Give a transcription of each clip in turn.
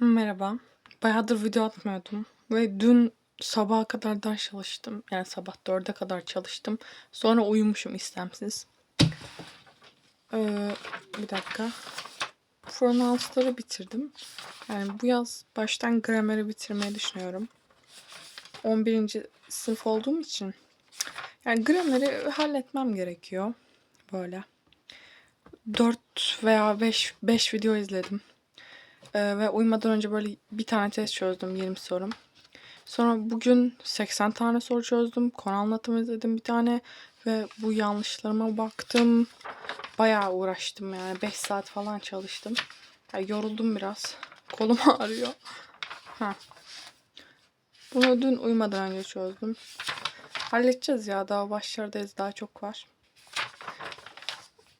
Merhaba. Bayağıdır video atmıyordum ve dün sabaha kadar ders çalıştım. Yani sabah 4'e kadar çalıştım. Sonra uyumuşum istemsiz. Ee, bir dakika. Pronouns'ları bitirdim. Yani bu yaz baştan grameri bitirmeyi düşünüyorum. 11. sınıf olduğum için yani grameri halletmem gerekiyor. Böyle. 4 veya 5 5 video izledim. Ee, ve uyumadan önce böyle bir tane test çözdüm 20 sorum. Sonra bugün 80 tane soru çözdüm. Konu anlatımı izledim bir tane. Ve bu yanlışlarıma baktım. Bayağı uğraştım yani. 5 saat falan çalıştım. Yani yoruldum biraz. Kolum ağrıyor. Ha. Bunu dün uyumadan önce çözdüm. Halledeceğiz ya. Daha başlardayız. Daha çok var.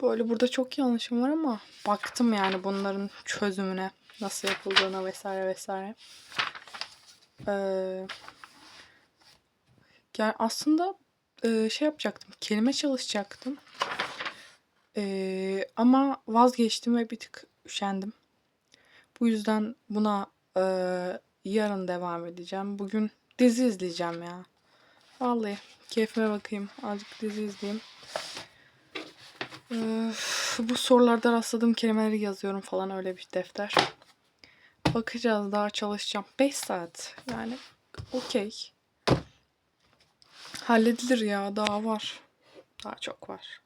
Böyle burada çok yanlışım var ama baktım yani bunların çözümüne nasıl yapıldığına vesaire vesaire. Ee, yani aslında e, şey yapacaktım. Kelime çalışacaktım. Ee, ama vazgeçtim ve bir tık üşendim. Bu yüzden buna e, yarın devam edeceğim. Bugün dizi izleyeceğim ya. Vallahi keyfime bakayım. Azıcık dizi izleyeyim. Bu sorularda rastladığım kelimeleri yazıyorum falan öyle bir defter. Bakacağız daha çalışacağım. 5 saat yani okey. Halledilir ya daha var. Daha çok var.